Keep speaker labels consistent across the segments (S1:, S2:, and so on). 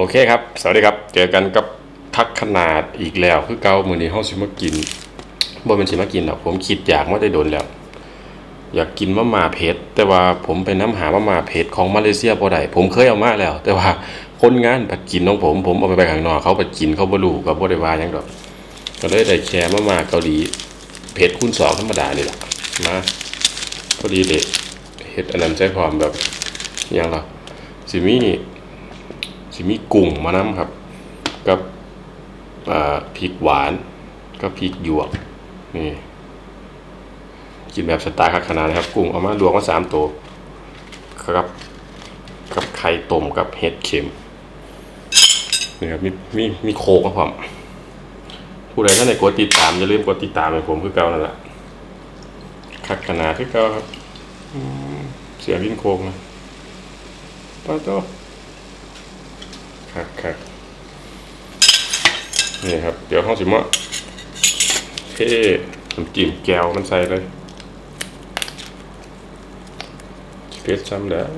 S1: โอเคครับ สวัสดีครับ เจอกันกับทักขนาดอีกแล้ว คือเกามือนี้เฮาสิมากินบ่เป็นสิมากินหรอกผมคิดอยากมาได้โดนแล้ว อยากกินมะม่าเผ็ดแต่ว่าผมไปน้ำหามะม่าเผ็ดของมาเลเซียบ่ได้ผมเคยเอามาแล้ว แต่ว่าคนงานผัดกินของผม ผมเอาไปไปข้างนอกเขาผัดกินเขาบ่รู้ก็บ่ได้ว่าหยังดอก ก็เลยได้แค่มะม่าเกาหลีเผ็ดคูณสองธรรมดานี่แหละมาพอดีเด็กเฮ็ดอันนั้นใช้ความแบบอหยังล่ะสิมี สิมีกุ้งมาน้ำครับ กับพริกหวานก็พริกหยวก นี่ กินแบบสไตล์คักขนาดนะครับ กุ้งเอามาลวกมาสามตัวครับ กับไข่ต้มกับเห็ดเข็มนี่ครับมีมีมีโคกมาพร้อมผู้ใดท่านไหนกดติดตามอย่าลืมกดติดตามให้ผมคือเก่านั่นแหละคักขนาดคือเก่าครับเสียวินโคกนะป้าโต รับครับนี่ครับ เดี๋ยวห้องสิมะเท่น้ำจิ้มแก้วมันใส่เลยเพชรซ้ำแล้ว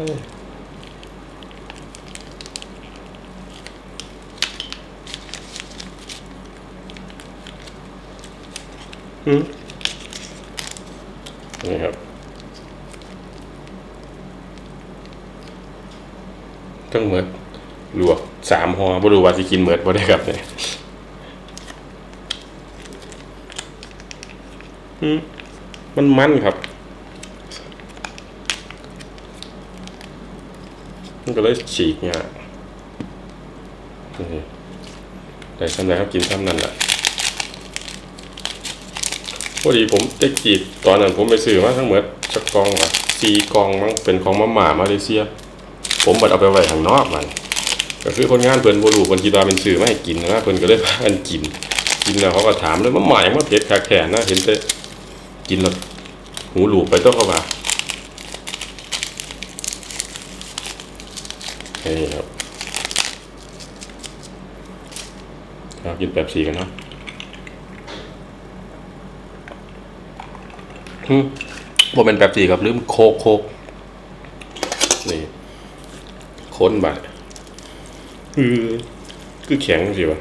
S1: อืมนี่ครับทั้งหมดลวก สามห่อบ่รู้ว่าสิกินเหมือดบ่ได้ครับเนี่ยมันมันครับ มันก็เลยฉีกเนี่ยแต่ซ้ำไหนครับกินซ้ำนั่นแหละพอดีผมได้กีดตอนนั้นผมไปซื้อมาทั้งหมดสักกองว่ะสี่กองมั้งเป็นของมาม่ามาเลเซีย ผมบัดเอาไปไว้ข้างนอกมัน ก็คือคนงานเพิ่นบ่รู้เพิ่นคิดว่าเป็นสื่อไมาให้กินนะเพิ่นก็เลยพากันกิน กินแล้วเขาก็ถามเลยว่าหมายว่าเผ็ดคักแท้นะเห็นแต่กินแล้วหูหลูบไปต้องเข้ามานี่ครับเรากินแบบสีกันเนาะฮึบ่เป็นแบบสีครับลืมโคกโคกนี่ค้นบัด คือคือแข็งสิวะ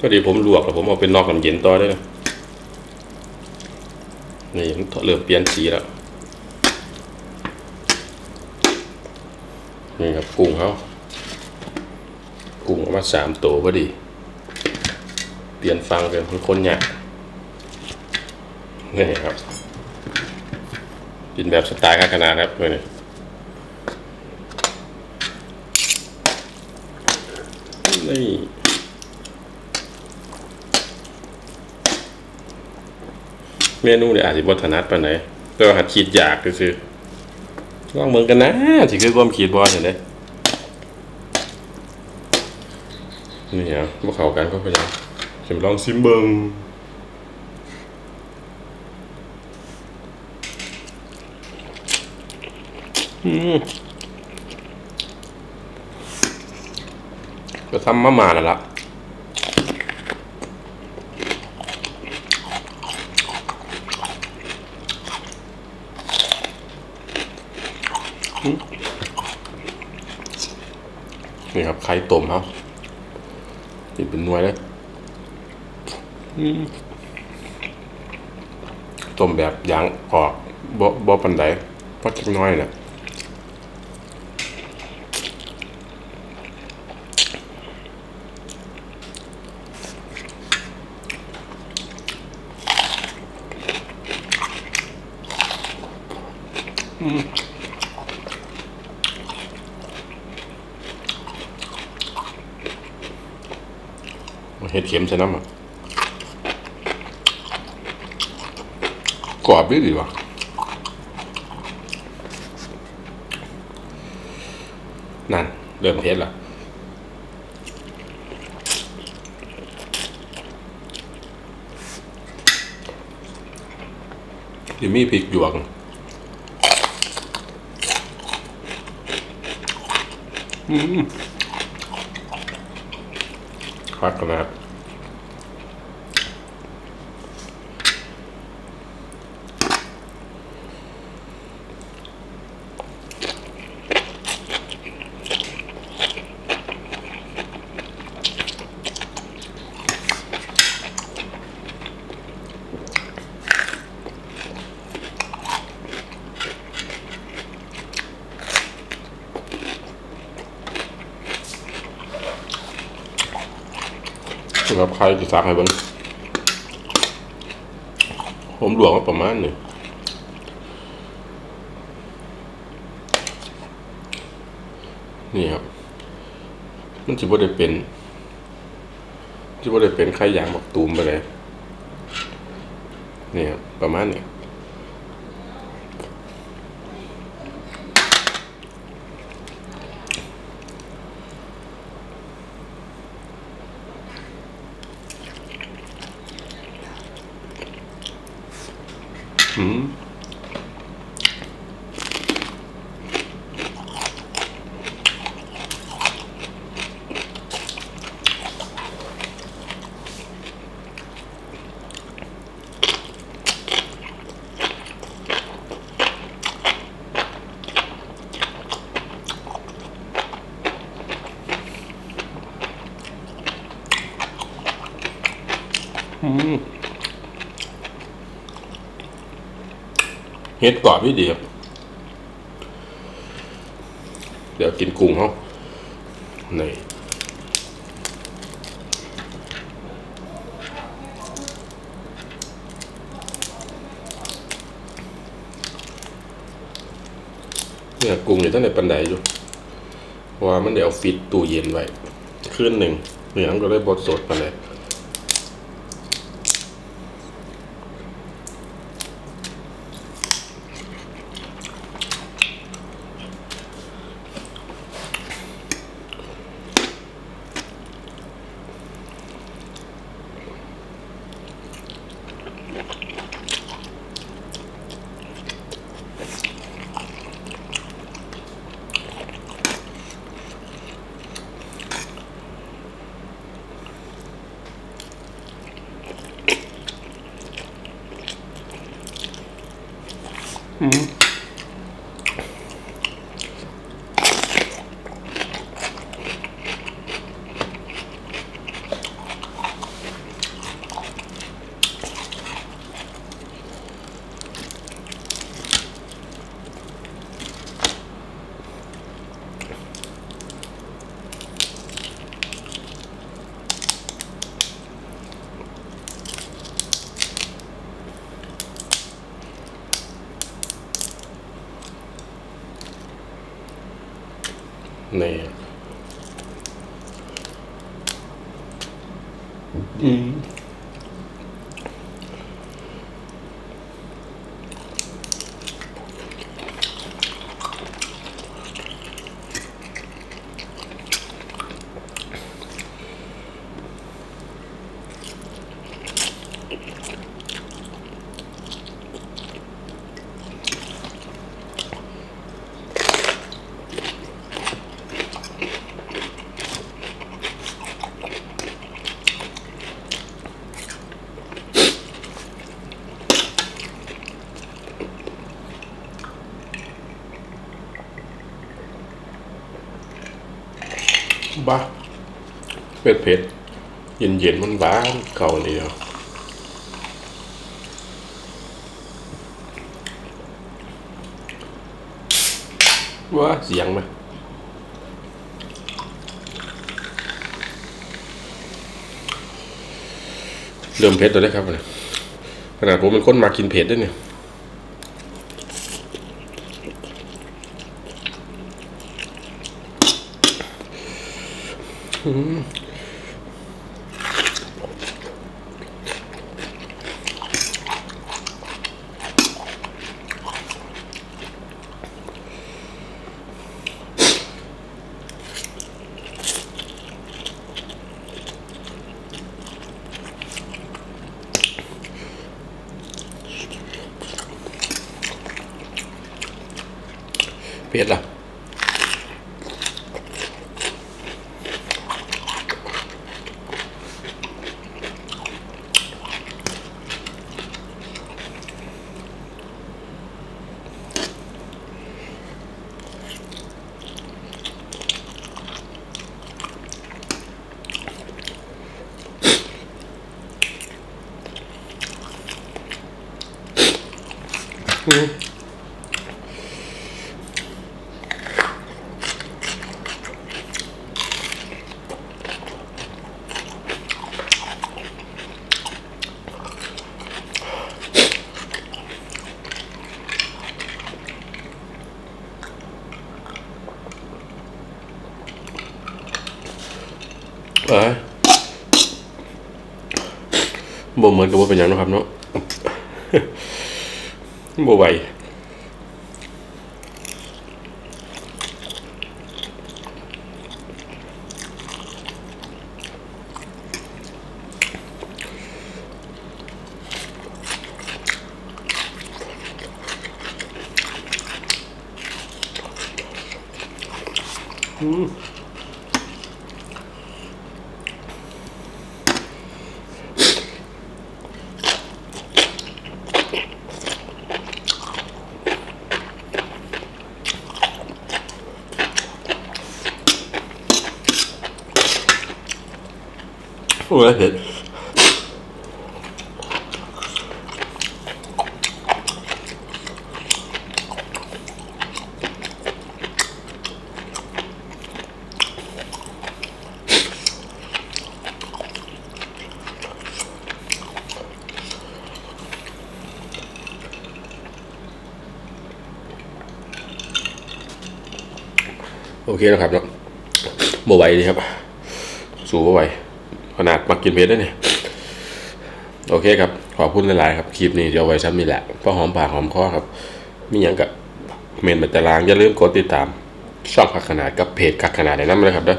S1: ก็ดีผมลวกแล้วผมเอาเป็นอกน้ำเย็นต่อได้นะนี่มันเริ่มเปลี่ยนสีแล้วนี่ครับกุ้งเขากุ้งเอามาสามตัวพอดี เปลี่ยนฟังเป็นคนเนี่ยนี่ครับกินแบบสไตล์ข้าคณะครับเลย นี่เมนูเนี่ยอาจจะบถนัดปานไหนแต่ว่าหัดคิดอยากคือลองเมืองกันนะสิคือความคิดบอลเห็นไหมนี่เหรอพวกเขากันก็พยายามจะลองซิมเบิงอืม ก็ทำมามาแล้วละนี่ครับไข่ต้มครับนี่เป็นนวยเลยต้มแบบยางออกบ่บ่ปันไดพราะเล็กน้อยเนี่ย เห็ดเข็มใส่น้ำอะกรอบดีดีว่ะนั่น เริ่มเทสละดิมีพริกหยวกอืมคักขนาด สำหรับใครจะซักให้บิ่งผมหลวงก็ประมาณนี้นี่ครับ มันจะบ่ได้เป็นจะบ่ได้เป็นไข่ยางบักตูมไปเลยนี่ครับประมาณนี้ อืมอืม เฮ็ดกรอบพี่ดีครับ เดี๋ยวกินกุ้งเขานี่เนี่ยกุ้งอยู่ตั้งแต่ปันไดอยู่ว่ามันเดี๋ยวฟิตตู้เย็นไว้คืนหนึ่งเนื้อมันก็เลยบดสดปันได นี่ อืมบ้า เผ็ดเผ็ดเย็นเย็นมันบ้านเก่าเลยอะว่าเสียงไหมเริ่มเผ็ดแล้วนะครับเนี่ยขนาดผมเป็นคนมากินเผ็ดด้วยเนี่ยเผ็ ดล่ะ เอ้ยบ่เหมือนกับว่าเป็นหยังนะครับเนาะบ่ไหว โอ้ยเผ็ดโอเคนะครับเนาะบ่ไหวดีครับ สู้บ่ไหว ขนาดมักกินเผ็ดได้เนี่ย โอเคครับ ขอบคุณหลายๆครับ คลิปนี้เดี๋ยวไว้ซ้ำนี่แหละเพราะหอมปากหอมคอครับ มีอย่างกับเมนบัตตาราง อย่าลืมกดติดตาม ช่องคักขนาดกับเพจคักขนาดในนั้นเลยครับเด้อ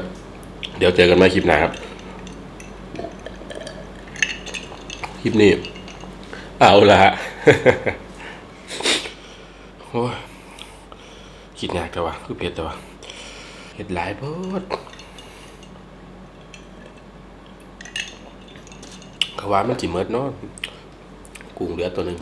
S1: เดี๋ยวเจอกันใหม่คลิปหน้าครับ คลิปนี้ เอาละฮะโอ้ยคิดยากแต่ว่าคือเผ็ดแต่ว่าเห็ดหลายโพด เขา ว่ามันจิเมิดเนาะกุ้งเหลือตัวหนึ่ง